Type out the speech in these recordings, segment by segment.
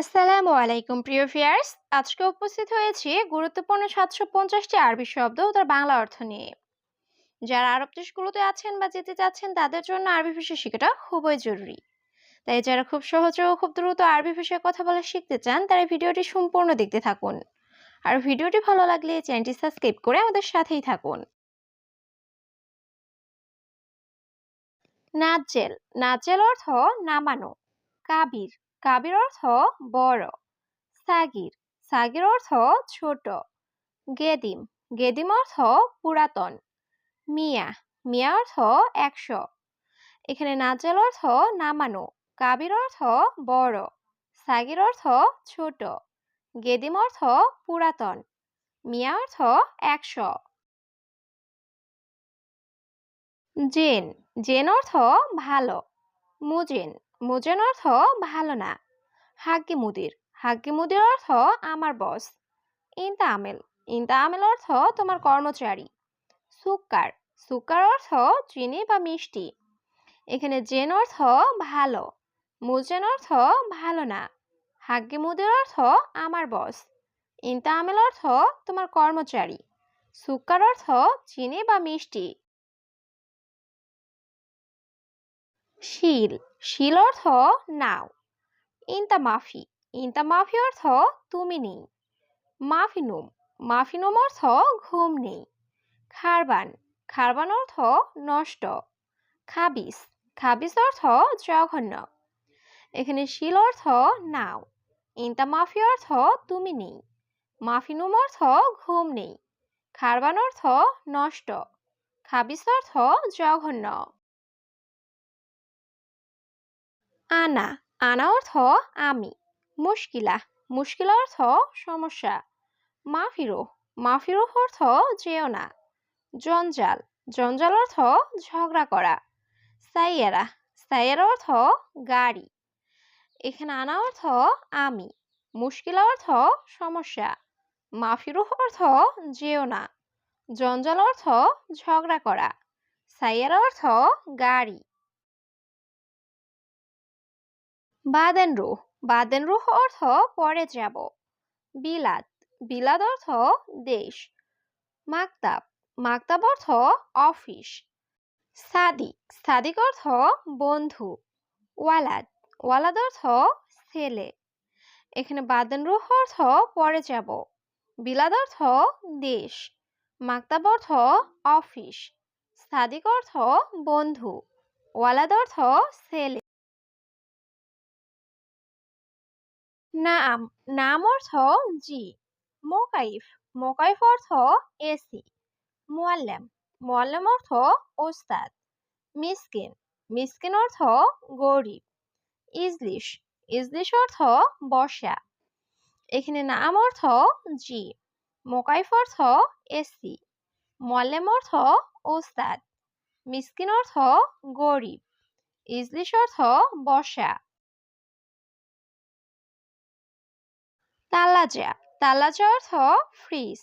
আসসালামু আলাইকুম, প্রিয় ভিউয়ার্স। আজকে উপস্থিত হয়েছি গুরুত্বপূর্ণ সাতশো পঞ্চাশটি আরবি শব্দ তার বাংলা অর্থ নিয়ে। যারা আরব দেশগুলোতে আছেন বা যেতে চাচ্ছেন, তাদের জন্য আরবি ভাষা শেখাটা খুবই জরুরি। তাই যারা খুব সহজে ও খুব দ্রুত আরবি ভাষায় কথা বলা শিখতে চান, তারা ভিডিওটি সম্পূর্ণ দেখতে থাকুন। আর ভিডিওটি ভালো লাগলে চ্যানেলটি সাবস্ক্রাইব করে আমাদের সাথেই থাকুন। নাজেল নাজেল অর্থ নামানো, কাবির। কাবির অর্থ বড়। সাগির সাগির অর্থ ছোট। গেদিম গেদিম অর্থ পুরাতন। মিয়া মিয়া অর্থ একশো। এখানে নাজেল অর্থ নামানো, কাবির অর্থ বড়। সাগির অর্থ ছোট। গেদিম অর্থ পুরাতন। মিয়া অর্থ একশো। জেন জেন অর্থ ভালো। মুজেন মুজেন অর্থ ভালো না হাগ্গি মুদির হাগ্গি মুদির অর্থ আমার বস ইনতা আমেল ইনতা আমেল অর্থ তোমার কর্মচারী সুক্কার সুক্কার অর্থ চিনি বা মিষ্টি এখানে জেন অর্থ ভালো মুজেন অর্থ ভালো না হাগ্গি মুদির অর্থ আমার বস ইনতা আমেল অর্থ তোমার কর্মচারী সুক্কার অর্থ চিনি বা মিষ্টি শিল শিল অর্থ নাও। ইনতা মাফি ইনতা মাফি অর্থ তুমি নেই। মাফিনুম মাফিনুম অর্থ ঘুম নেই। খারবান খারবান অর্থ নষ্ট। খাবিস খাবিস অর্থ জঘন্য। এখানে শিল অর্থ নাও ইনতা মাফি অর্থ তুমি নেই। মাফিনুম অর্থ ঘুম নেই। খারবান অর্থ নষ্ট। খাবিস অর্থ জঘন্য। আনা। আনা অর্থ আমি। মুশকিলা। মুশকিল অর্থ সমস্যা। মাফিরো মাফিরো অর্থ যেও না। জঞ্জাল। জঞ্জাল অর্থ ঝগড়া করা। সাইয়ারা। সাইয়ারা অর্থ গাড়ি। এখানে আনা অর্থ আমি। মুশকিল অর্থ সমস্যা। মাফিরু অর্থ যেও না। জঞ্জাল অর্থ ঝগড়া করা। সাইয়ারা অর্থ গাড়ি। বাদেন রুহ। বাদেন রুহ অর্থ পরে যাব। বিলাদ বিলাদ অর্থ দেশ। মাকতাব। মাকতাব অর্থ অফিস। সাদিক। সাদিক অর্থ বন্ধু। ওয়ালাদ। ওয়ালাদ অর্থ ছেলে। এখানে বাদেন রুহ অর্থ পরে যাব। বিলাদ অর্থ দেশ। মাকতাব অর্থ অফিস। সাদিক অর্থ বন্ধু। ওয়ালাদ অর্থ ছেলে। নাম নাম অর্থ জি, মোকাইফ মোকাইফ অর্থ এসি, মোয়াল্লেম মোয়াল্লেম অর্থ ওস্তাদ, মিসকিন মিসকিন অর্থ গরিব, ইজলিশ ইজলিশ অর্থ বসা এখানে নাম অর্থ জি, মোকাইফ অর্থ এসি, মোয়াল্লেম অর্থ ওস্তাদ, মিসকিন অর্থ গরিব, ইজলিশ অর্থ বসা তালাজা। তালাজা অর্থ ফ্রিজ।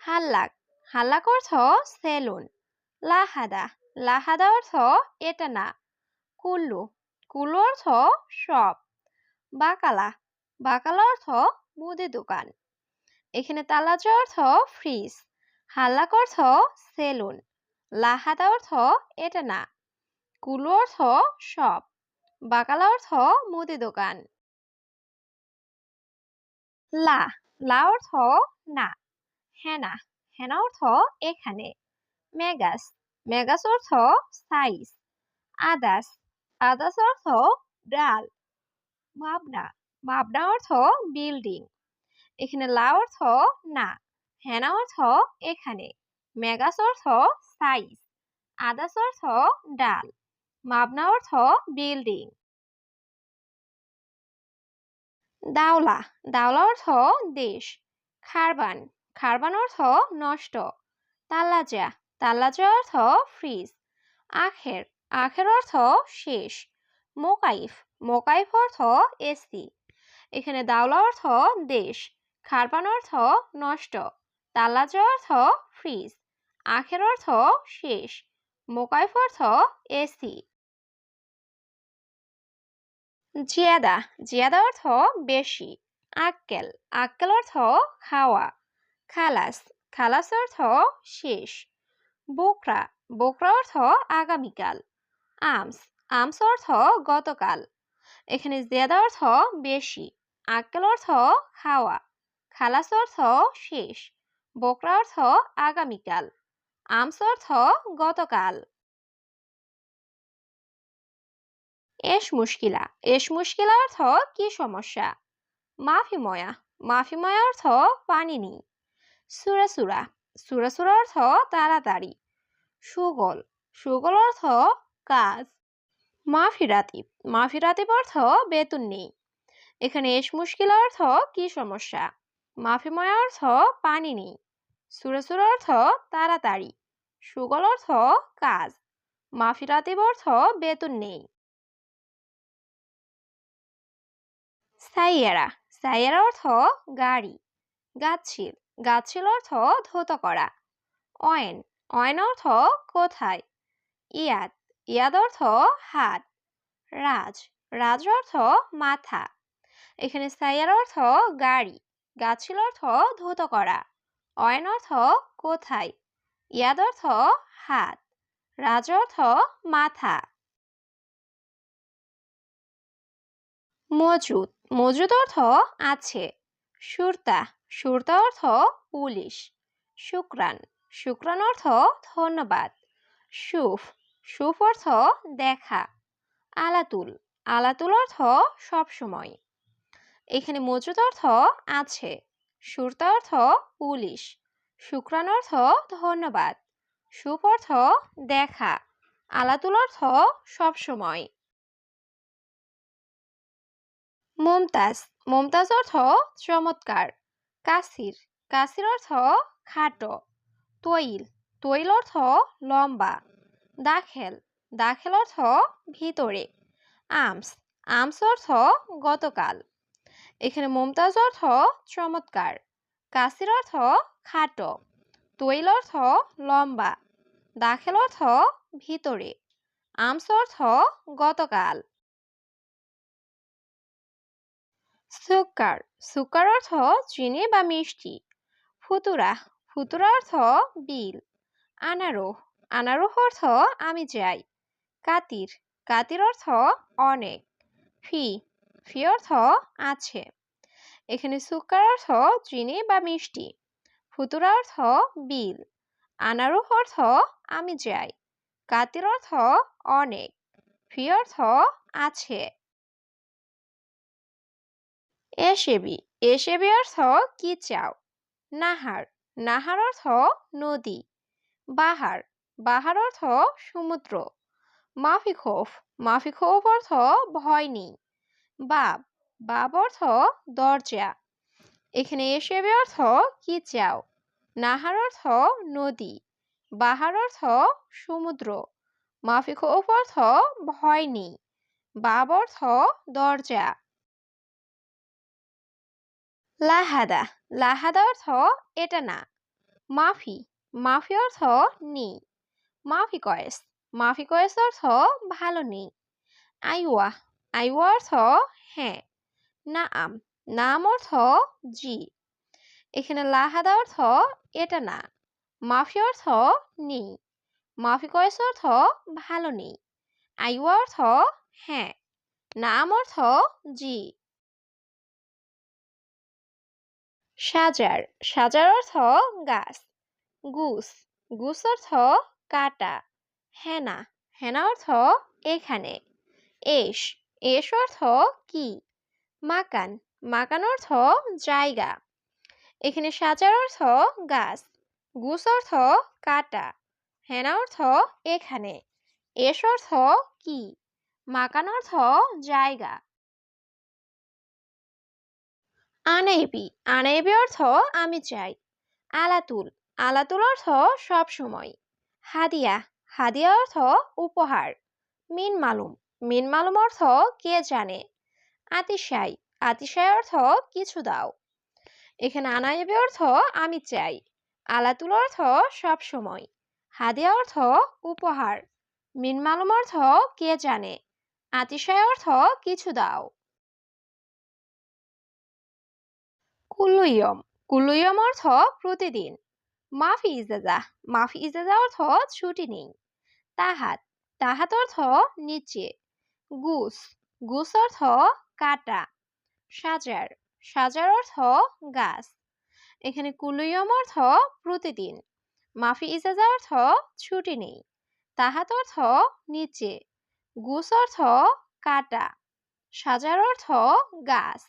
হাল্লাক। হাল্লাক অর্থ সেলুন। লাহাদা। লাহাদা অর্থ এটা না। কুল্লু। কুল্লু অর্থ সব বাকালা। বাকালা অর্থ মুদি দোকান। এখানে তালাজা অর্থ ফ্রিজ। হাল্লাক অর্থ সেলুন। লাহাদা অর্থ এটা না। কুলু অর্থ সব বাকালা অর্থ মুদি দোকান। লা লা অর্থ না। হেনা হেনা অর্থ এখানে। মেগাস মেগাস অর্থ সাইজ। আদাস আদাস অর্থ ডাল। মাবনা মাবনা অর্থ বিল্ডিং। এখানে লা অর্থ না, হেনা অর্থ এখানে। মেগাস অর্থ সাইজ। আদাস অর্থ ডাল। মাবনা অর্থ বিল্ডিং। দাওলা দাওলা অর্থ দেশ। খারবান খারবান অর্থ নষ্ট। তাল্লাজা তাল্লাজা অর্থ ফ্রিজ। আখের আখের অর্থ শেষ। মোকাইফ মোকাইফ অর্থ এসি এখানে দাওলা অর্থ দেশ, খারবান অর্থ নষ্ট। তাল্লাজা অর্থ ফ্রিজ। আখের অর্থ শেষ। মোকাইফ অর্থ এসি জিয়াদা জিয়াদা অর্থ বেশি। আক্কেল আক্কেল অর্থ খাওয়া। খালাস খালাস অর্থ শেষ। বোকরা বোকরা অর্থ আগামীকাল। আমস আমস অর্থ গতকাল। এখানে জিয়াদা অর্থ বেশি, আক্কেল অর্থ খাওয়া। খালাস অর্থ শেষ, বোকরা অর্থ আগামীকাল। আমস অর্থ গতকাল। এস মুশকিলা। এস মুশকিলা অর্থ কি সমস্যা? মাফি ময়া। মাফি ময়া অর্থ পানি নেই। সুরা সুরা। সুরা সুরা অর্থ তাড়াতাড়ি। সুগল। সুগল অর্থ কাজ। মাফি রাতিব। মাফি রাতিব অর্থ বেতন নেই। এখানে এস মুশকিলা অর্থ কি সমস্যা? মাফি ময়া অর্থ পানি নেই। সুরা সুরা অর্থ তাড়াতাড়ি। সুগল অর্থ কাজ। মাফি রাতিব অর্থ বেতন নেই। সাইয়ারা। সাইয়ারা অর্থ গাড়ি। গাছিল গাছিল অর্থ ধৌত করা। অয়েন। অয়েন অর্থ কোথায়? ইয়াদ। ইয়াদ অর্থ হাত। রাজ। রাজ অর্থ মাথা। এখানে সাইয়ার অর্থ গাড়ি। গাছিল অর্থ ধৌত করা। অয়েন অর্থ কোথায়? ইয়াদ অর্থ হাত। রাজ অর্থ মাথা। মজুদ মজুদ অর্থ আছে। সুরতা সুরতা অর্থ পুলিশ। শুক্রান শুক্রান অর্থ ধন্যবাদ। সুফ সুফ অর্থ দেখা। আলাতুল আলাতুল অর্থ সবসময় এখানে মজুদ অর্থ আছে। সুরতা অর্থ পুলিশ। শুক্রান অর্থ ধন্যবাদ। সুফ অর্থ দেখা। আলাতুল অর্থ সবসময় মমতাজ। মমতাজ অর্থ চমৎকার। কাসির। কাসির অর্থ খাটো। তৈল। তৈল অর্থ লম্বা। দাখেল। দাখেল অর্থ ভিতরে। আমস। আমস অর্থ গতকাল। এখানে মমতাজ অর্থ চমৎকার। কাসির অর্থ খাটো। তৈল অর্থ লম্বা। দাখেল অর্থ ভিতরে। আমস অর্থ গতকাল। সুকার। সুকার অর্থ চিনি বা মিষ্টি। ফুতুরা। ফুতুরা অর্থ বিল। আনারোহ। আনারোহ অর্থ আমি যাই। কাতির। কাতির অর্থ অনেক। ফি। ফি অর্থ আছে। এখানে সুকার অর্থ চিনি বা মিষ্টি। ফুতুরা অর্থ বিল। আনারোহ অর্থ আমি যাই। কাতির অর্থ অনেক। ফি অর্থ আছে। এসেবি এসেবি অর্থ কি চাও? নাহার নাহার অর্থ নদী। বাহার বাহার অর্থ সমুদ্র। মাফিখোফ মাফিখোফ অর্থ ভয় নেই। বাব বাব অর্থ দরজা। এখানে এসেবে অর্থ কি চাও? নাহার অর্থ নদী। বাহার অর্থ সমুদ্র। মাফিখোফ অর্থ ভয় নেই। বাব অর্থ দরজা। লাহাদা। লাহাদা অর্থ এটা না। মাফি। মাফি অর্থ নেই। মাফি কয়েস। মাফি কয়েস অর্থ ভালো নেই। আইওয়া। আইওয়া অর্থ হ্যাঁ। না আম নাম অর্থ জি। এখানে লাহাদা অর্থ এটা না। মাফি অর্থ নেই। মাফি কয়েস অর্থ ভালো নেই। আইওয়া অর্থ হ্যাঁ। নাম অর্থ জি। সাজার সাজার অর্থ গাছ, গুস গুস অর্থ কাটা, হেনা হেনা অর্থ এখানে, এস এস অর্থ কি, মাকান মাকান অর্থ জায়গা, এখানে সাজার অর্থ গাছ, গুস অর্থ কাটা, হেনা অর্থ এখানে, এস অর্থ কি, মাকান অর্থ জায়গা আনাইবি আনাইবি অর্থ আমি চাই। আলাতুল। আলাতুল অর্থ সব সময়। হাদিয়া। হাদিয়া অর্থ উপহার। মিন মালুম। মিন মালুম অর্থ কে জানে? আতিশাই। আতিশাই অর্থ কিছু দাও। এখানে আনাইবি অর্থ আমি চাই। আলাতুল অর্থ সব সময়। হাদিয়া অর্থ উপহার। মিন মালুম অর্থ কে জানে? আতিশয় অর্থ কিছু দাও। কুল্লুইয়ম কুল্লুইয়ম অর্থ প্রতিদিন। মাফি ইজাজা। মাফি ইজাজা অর্থ ছুটি নেই। তাহাত। তাহাত অর্থ নিচে। গুস। গুস অর্থ কাটা। সাজার। সাজার অর্থ গাছ। এখানে কুলুয়ম অর্থ প্রতিদিন। মাফি ইজাজা অর্থ ছুটি নেই। তাহাত অর্থ নিচে। গুস অর্থ কাটা। সাজার অর্থ গাছ।